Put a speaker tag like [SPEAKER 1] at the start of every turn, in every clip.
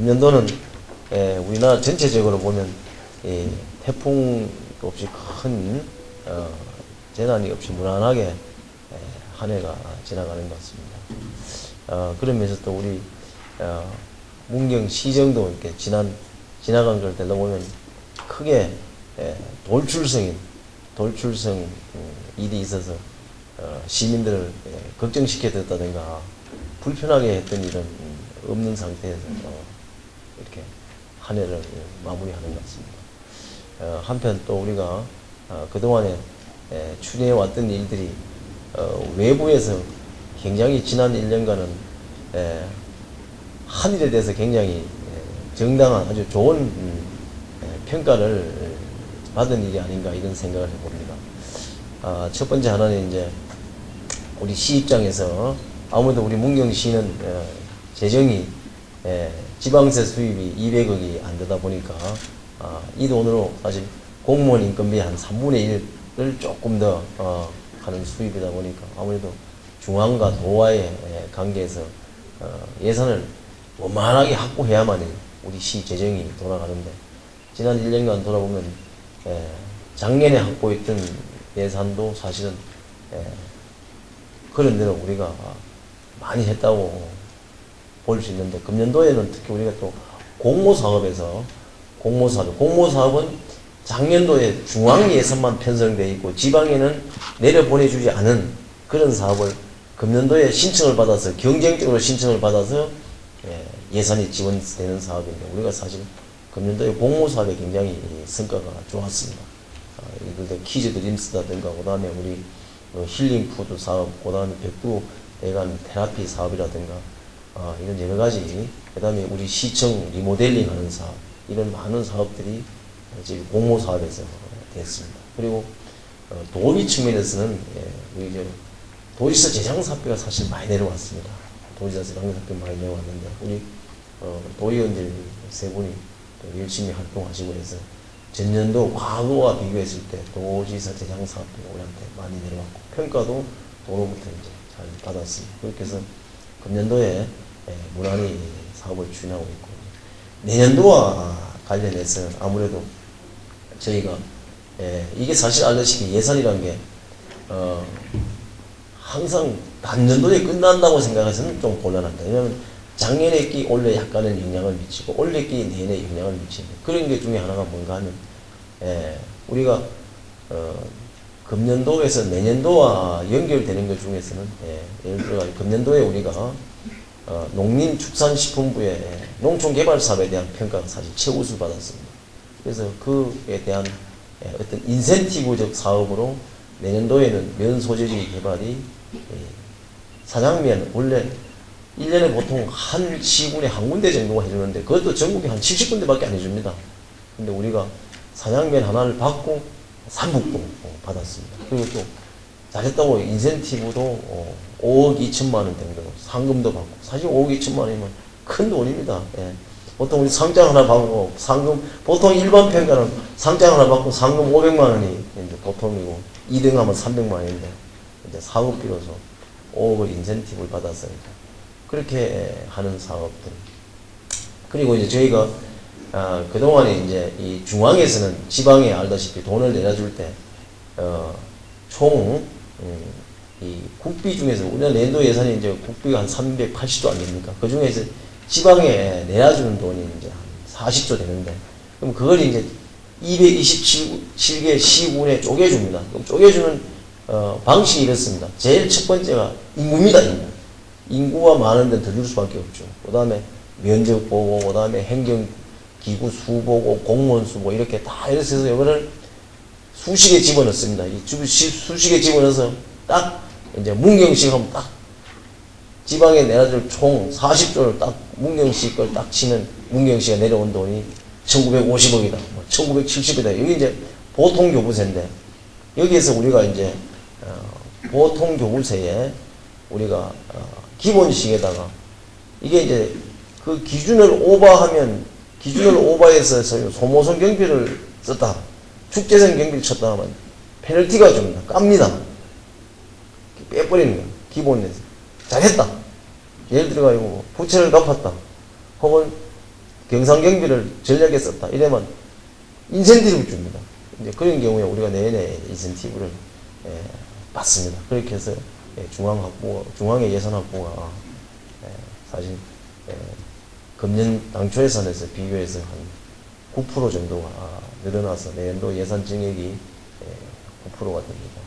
[SPEAKER 1] 금년도는 예, 우리나라 전체적으로 보면 이 태풍 없이 큰 어, 재난이 없이 무난하게 예, 한 해가 지나가는 것 같습니다. 어, 그러면서 또 우리 어, 문경 시정도 이렇게 지난 지나간 걸 들러보면 크게 예, 돌출성인 돌출성 음, 일이 있어서 어, 시민들을 예, 걱정시켰다든가 불편하게 했던 일은 음, 없는 상태에서 어, 이렇게 한 해를 예, 마무리하는 것 같습니다. 어, 한편 또 우리가 어, 그동안에 예, 추진해 왔던 일들이 어, 외부에서 굉장히 지난 1년간은 예, 한 일에 대해서 굉장히 예, 정당한 아주 좋은 음, 예, 평가를 예, 받은 일이 아닌가 이런 생각을 해봅니다. 아, 첫 번째 하나는 이제 우리 시 입장에서 아무래도 우리 문경 시는 어, 재정이 예, 지방세 수입이 200억이 안 되다 보니까 아, 이 돈으로 사실 공무원 인건비 한 3분의 1을 조금 더 어, 하는 수입이다 보니까 아무래도 중앙과 도와의 예, 관계에서 어, 예산을 원만하게 확보해야만 우리 시 재정이 돌아가는데 지난 1년간 돌아보면 예, 작년에 확보했던 예산도 사실은 예, 그런 대로 우리가 많이 했다고 볼 수 있는데 금년도에는 특히 우리가 또 공모 사업에서 공모 사업, 공모 사업은 작년도에 중앙 예산만 편성돼 있고 지방에는 내려 보내주지 않은 그런 사업을 금년도에 신청을 받아서 경쟁적으로 신청을 받아서 예, 예산이 지원되는 사업인데 우리가 사실 금년도에 공모 사업에 굉장히 성과가 좋았습니다. 아, 이들 키즈 드림스라든가 그 다음에 우리 어, 힐링 푸드 사업, 그 다음에 백두 대간 테라피 사업이라든가 어, 이런 여러 가지 그 다음에 우리 시청 리모델링 하는 사업 이런 많은 사업들이 지금 공모 사업에서 됐습니다. 그리고 어, 도비 측면에서는 예, 저 도지사 재정 사업비가 사실 많이 내려왔습니다. 도지사 재정 사업비 많이 내려왔는데 우리 어, 도의원들 세 분이 또 열심히 활동하시고 해서 전년도 과거와 비교했을 때 도지사 재정 사업비가 우리한테 많이 내려왔고 평가도 도로부터 이제 잘 받았습니다. 그렇게 해서 금년도에 예, 무난히 사업을 추진하고 있고 내년도와 관련해서 아무래도 저희가 예, 이게 사실 알다시피 예산이라는 게 어, 항상 단년도에 끝난다고 생각해서는 좀 곤란합니다. 왜냐하면 작년에 끼 올해 약간은 영향을 미치고 올해 끼 내내 영향을 미치는 그런 게 중에 하나가 뭔가 하면 예, 우리가 어, 금년도에서 내년도와 연결되는 것 중에서는 예, 예를 들어 금년도에 우리가 어, 농림축산식품부의 농촌개발 사업에 대한 평가가 사실 최우수를 받았습니다. 그래서 그에 대한 예, 어떤 인센티브적 사업으로 내년도에는 면 소재지 개발이 예, 사장면 원래 1년에 보통 한 시군에 한 군데 정도가 해주는데 그것도 전국에 한 70군데밖에 안 해줍니다. 근데 우리가 사장면 하나를 받고 삼북도 어, 받았습니다. 그리고 또 잘했다고 인센티브도 어, 5억 2천만 원 정도 상금도 받고 사실 5억 2천만 원이면 큰 돈입니다. 예. 보통 우리 상장 하나 받고 상금 보통 일반 평가는 상장 하나 받고 상금 500만 원이 이제 보통이고 2등 하면 300만 원인데 이제 사업 비로서 5억을 인센티브를 받아서 그렇게 하는 사업들 그리고 이제 저희가 아, 그동안에 이제 이 중앙에서는 지방에 알다시피 돈을 내려줄 때, 어, 총, 음, 이 국비 중에서 우리나라年도 예산이 이제 국비가 한 380조 아닙니까? 그 중에서 지방에 내야주는 돈이 이제 한 40조 되는데, 그럼 그걸 이제 227개 시군에 쪼개줍니다. 그럼 쪼개주는, 어, 방식이 이렇습니다. 제일 첫 번째가 인구입니다, 인구. 인구가 많은 데는 더줄 수밖에 없죠. 그 다음에 면접 보고, 그 다음에 행정 기구 수 보고 공무원 수 보고 이렇게 다 이렇게 해서 이거를 수식에 집어넣습니다. 수식에 집어넣어서 딱 이제 문경식 하면 딱 지방에 내려줄 총 40조를 딱 문경식 걸 딱 치면 문경시가 내려온 돈이 1950억이다, 뭐 1970억이다. 여기 이제 보통 교부세인데 여기에서 우리가 이제 어, 보통 교부세에 우리가 어, 기본식에다가 이게 이제 그 기준을 오버하면 기준을 오버해서 소모성 경비를 썼다. 축제성 경비를 쳤다 하면 페널티가 줍니다. 깝니다. 거야. 기본에서. 잘했다. 예를 들어가지고 부채를 갚았다. 혹은 경상 경비를 전략에 썼다. 이러면 인센티브를 줍니다. 이제 그런 경우에 우리가 내년에 인센티브를 예, 받습니다. 그렇게 해서 예, 중앙 학부 중앙의 예산 학부가 예, 사실 예, 금년 당초 예산에서 비교해서 한 9% 정도가 늘어나서 내년도 예산 증액이 예, 9%가 됩니다.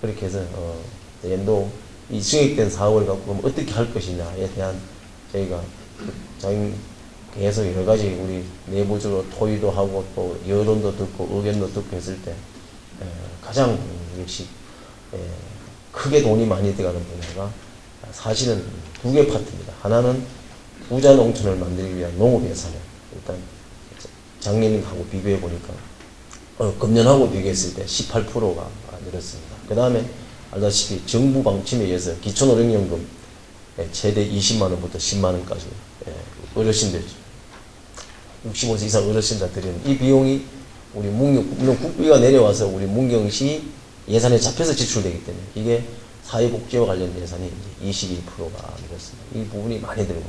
[SPEAKER 1] 그렇게 해서 어, 내년도 이 증액된 사업을 갖고 어떻게 할 것이냐에 대한 저희가 저희 계속 여러 가지 우리 내부적으로 토의도 하고 또 여론도 듣고 의견도 듣고 했을 때 에, 가장 역시 에, 크게 돈이 많이 들어가는 분야가 사실은 두 개 파트입니다. 하나는 부자 농촌을 만들기 위한 농업 예산을 일단 작년하고 비교해 보니까 어, 금년하고 비교했을 때 18%가 늘었습니다. 그 다음에 알다시피 정부 방침에 의해서 기초노령연금 예, 최대 20만 원부터 10만 원까지 예, 어르신들 65세 이상 어르신들 드리는 이 비용이 우리 문경 물론 국비가 내려와서 우리 문경시 예산에 잡혀서 지출되기 때문에 이게 사회복지와 관련 예산이 이제 21%가 늘었습니다. 이 부분이 많이 들고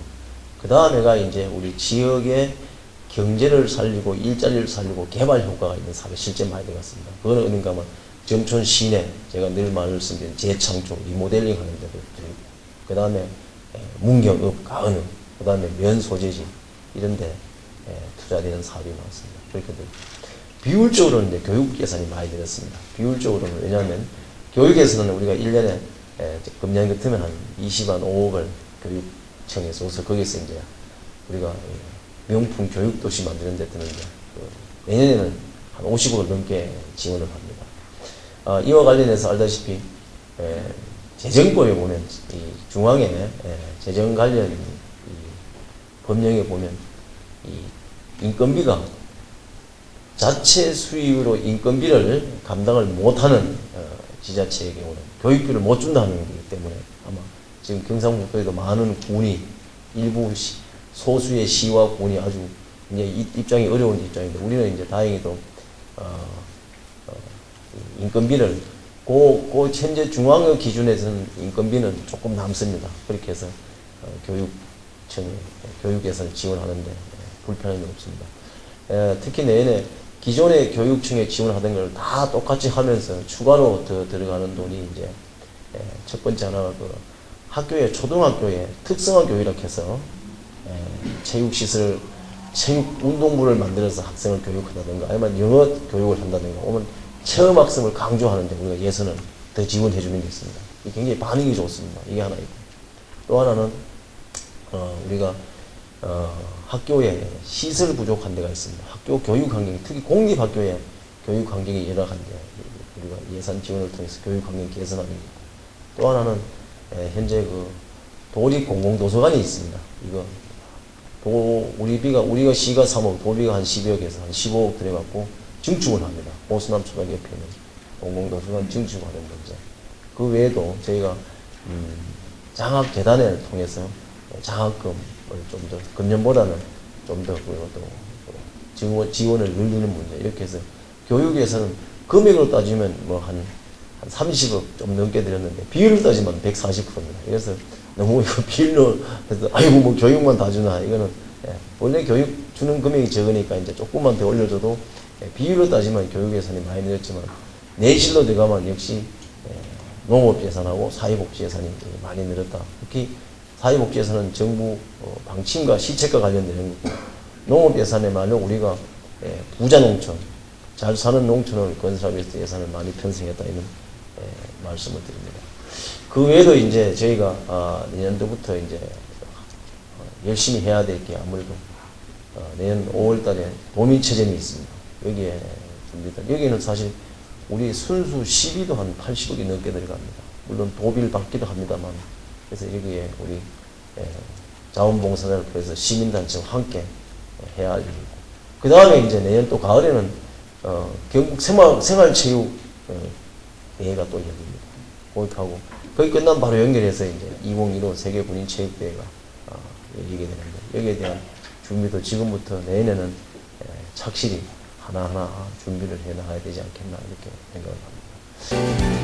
[SPEAKER 1] 그 다음에가 이제 우리 지역의 경제를 살리고 일자리를 살리고 개발 효과가 있는 사업에 실제 많이 들어갔습니다. 그거는 어딘가 하면 정촌 시내 제가 늘 말씀드린 재창조 리모델링 하는 데도 드리고 그 다음에 문경읍 가은읍 그 다음에 면 소재지 이런데 예, 투자되는 사업이 많습니다. 그렇게 되고 비율적으로는 이제 교육 예산이 많이 들었습니다. 비율적으로는 왜냐하면 교육에서는 우리가 1년에 예, 금년 같으면 한 20만 5억을 교육청에 쏘서 거기서 이제 우리가 예, 명품 교육 도시 만드는 데 드는 그 내년에는 한 50억을 넘게 지원을 합니다. 아, 이와 관련해서 알다시피 에, 재정법에 보면 이 중앙에 에, 재정 관련 이 법령에 보면 이 인건비가 자체 수익으로 인건비를 감당을 못하는 어, 지자체의 경우는 교육비를 못 준다는 거기 때문에 아마 지금 경상북도에도 많은 군이 일부 시, 소수의 시와 군이 아주 이제 이- 입장이 어려운 입장인데 우리는 이제 다행히도 어, 어, 이 인건비를 고, 고 현재 중앙의 기준에서는 인건비는 조금 남습니다. 그렇게 해서 어, 교육청에 교육에서 지원하는데 예, 불편함이 없습니다. 에, 특히 내년에 기존의 교육청에 지원하던 걸 다 똑같이 하면서 추가로 더 들어가는 돈이 이제 에, 첫 번째 하나가 그 학교에 초등학교에 특성화 교육이라고 해서 에, 체육시설 체육 운동부를 만들어서 학생을 교육한다든가 아니면 영어 교육을 한다든가 오면 체험 학습을 강조하는데 우리가 예산을 더 지원해 있습니다. 이게 굉장히 반응이 좋습니다. 이게 하나 있고 또 하나는 어, 우리가 어, 학교에 시설 부족한 데가 있습니다. 학교 교육 환경이 특히 공립 학교에 교육 환경이 열악한데 우리가 예산 지원을 통해서 교육 환경 개선하는 또 하나는 에, 현재 그 도립 공공 도서관이 있습니다. 이거 도 우리 비가 우리가 시가 3억, 도비가 한 12억에서 한 15억 들여갖고 증축을 합니다. 호수남 초등학교에는 공공도서관 증축하는 문제. 그 외에도 저희가 음, 장학 재단을 통해서 장학금을 좀 더 금년보다는 좀 더 그것도 지원 지원을 늘리는 문제 이렇게 해서 교육에서는 금액으로 따지면 뭐 한 한 30억 좀 넘게 들였는데 비율로 따지면 140%입니다. 그래서 너무 이거 비율로 해서 아이고 뭐 교육만 다 주나 이거는 예, 원래 교육 주는 금액이 적으니까 이제 조금만 더 올려줘도 예, 비율로 따지면 교육 예산이 많이 늘었지만 내실로 들어가면 역시 예, 농업 예산하고 사회복지 예산이 많이 늘었다. 특히 사회복지 예산은 정부 어, 방침과 시책과 관련되는 거고 농업 예산에 말로 우리가 예, 부자 농촌 잘 사는 농촌을 건설하기 위해서 예산을 많이 편성했다 이런 예, 말씀을 드립니다. 그 외에도 이제 저희가 아, 내년도부터 이제 어, 열심히 해야 될 게 아무래도 어, 내년 5월달에 도민체전이 있습니다. 여기에 준비다. 여기는 사실 우리 순수 시비도 한 80억이 넘게 들어갑니다. 물론 도비를 받기도 합니다만 그래서 여기에 우리 예, 자원봉사자를 포함해서 시민단체와 함께 해야 할 일이고 그 다음에 이제 내년 또 가을에는 어, 경북 생활, 생활체육 어, 대회가 또 열립니다. 거기하고 거기 끝나면 바로 연결해서 이제 2015 세계 군인 체육대회가 어, 열리게 되는데 여기에 대한 준비도 지금부터 내년에는 에, 착실히 하나하나 준비를 해 나가야 되지 않겠나 이렇게 생각을 합니다.